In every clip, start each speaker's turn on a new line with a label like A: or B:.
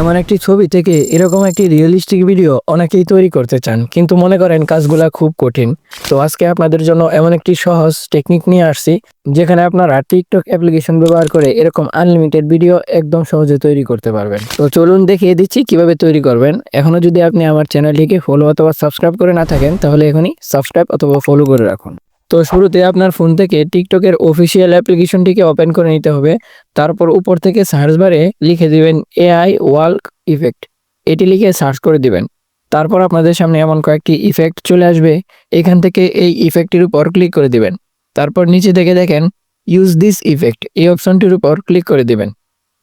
A: এমন একটি ছবি থেকে এরকম একটি রিয়েলিস্টিক ভিডিও অনেকেই তৈরি করতে চান, কিন্তু মনে করেন কাজগুলা খুব কঠিন। তো আজকে আপনাদের জন্য এমন একটি সহজ টেকনিক নিয়ে আসছি, যেখানে আপনারা টিকটক অ্যাপ্লিকেশন ব্যবহার করে এরকম আনলিমিটেড ভিডিও একদম সহজে তৈরি করতে পারবেন। তো চলুন দেখিয়ে দিচ্ছি কীভাবে তৈরি করবেন। এখনও যদি আপনি আমার চ্যানেলটিকে ফলো অথবা সাবস্ক্রাইব করে না থাকেন, তাহলে এখনই সাবস্ক্রাইব অথবা ফলো করে রাখুন। তো শুরুতে আপনার ফোন থেকে টিকটকের অফিসিয়াল অ্যাপ্লিকেশনটিকে ওপেন করে নিতে হবে। তারপর উপর থেকে সার্চ বারে লিখে দিবেন এআই ওয়ার্ক ইফেক্ট এটি লিখে সার্চ করে দিবেন। তারপর আপনাদের সামনে এমন কয়েকটি ইফেক্ট চলে আসবে। এখান থেকে এই ইফেক্টটির উপর ক্লিক করে দিবেন। তারপর নিচে থেকে দেখেন ইউজ দিস ইফেক্ট এই অপশনটির উপর ক্লিক করে দিবেন।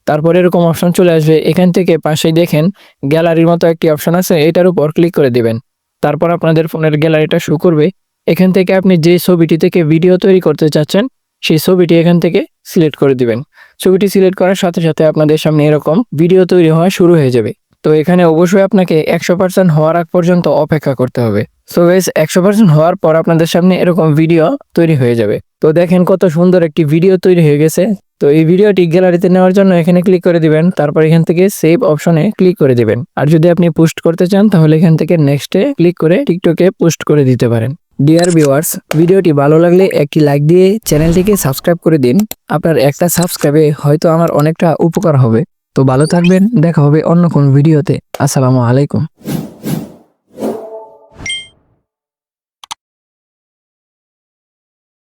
A: তারপর এরকম অপশন চলে আসবে। এখান থেকে পাশেই দেখেন গ্যালারির মতো একটি অপশন আছে। এটার উপর ক্লিক করে দিবেন। তারপর আপনাদের ফোনের গ্যালারিটা শো করবে। এখান থেকে আপনি যে ছবিটি থেকে ভিডিও তৈরি করতে চাচ্ছেন, সেই ছবিটি এখান থেকে সিলেক্ট করে দিবেন। ছবিটি সিলেক্ট করার সাথে সাথে আপনাদের সামনে এরকম ভিডিও তৈরি হওয়া শুরু হয়ে যাবে। তো এখানে অবশ্যই আপনাকে একশো পার্সেন্ট হওয়ার আগ পর্যন্ত অপেক্ষা করতে হবে। সো গাইস একশো পার্সেন্ট হওয়ার পর আপনাদের সামনে এরকম ভিডিও তৈরি হয়ে যাবে। তো দেখেন কত সুন্দর একটি ভিডিও তৈরি হয়ে গেছে। তো এই ভিডিওটি গ্যালারিতে নেওয়ার জন্য এখানে ক্লিক করে দিবেন। তারপর এখান থেকে সেভ অপশনে ক্লিক করে দিবেন। আর যদি আপনি পোস্ট করতে চান, তাহলে এখান থেকে নেক্সটে ক্লিক করে টিকটকে পোস্ট করে দিতে পারেন। ডিয়ার ভিউয়ার্স ভিডিওটি ভালো লাগলে একটি লাইক দিয়ে চ্যানেলটিকে সাবস্ক্রাইব করে দিন। আপনার একটা সাবস্ক্রাইবে হয়তো আমার অনেকটা উপকার হবে। তো ভালো থাকবেন, দেখা হবে অন্য কোন ভিডিওতে। আসসালামু আলাইকুম।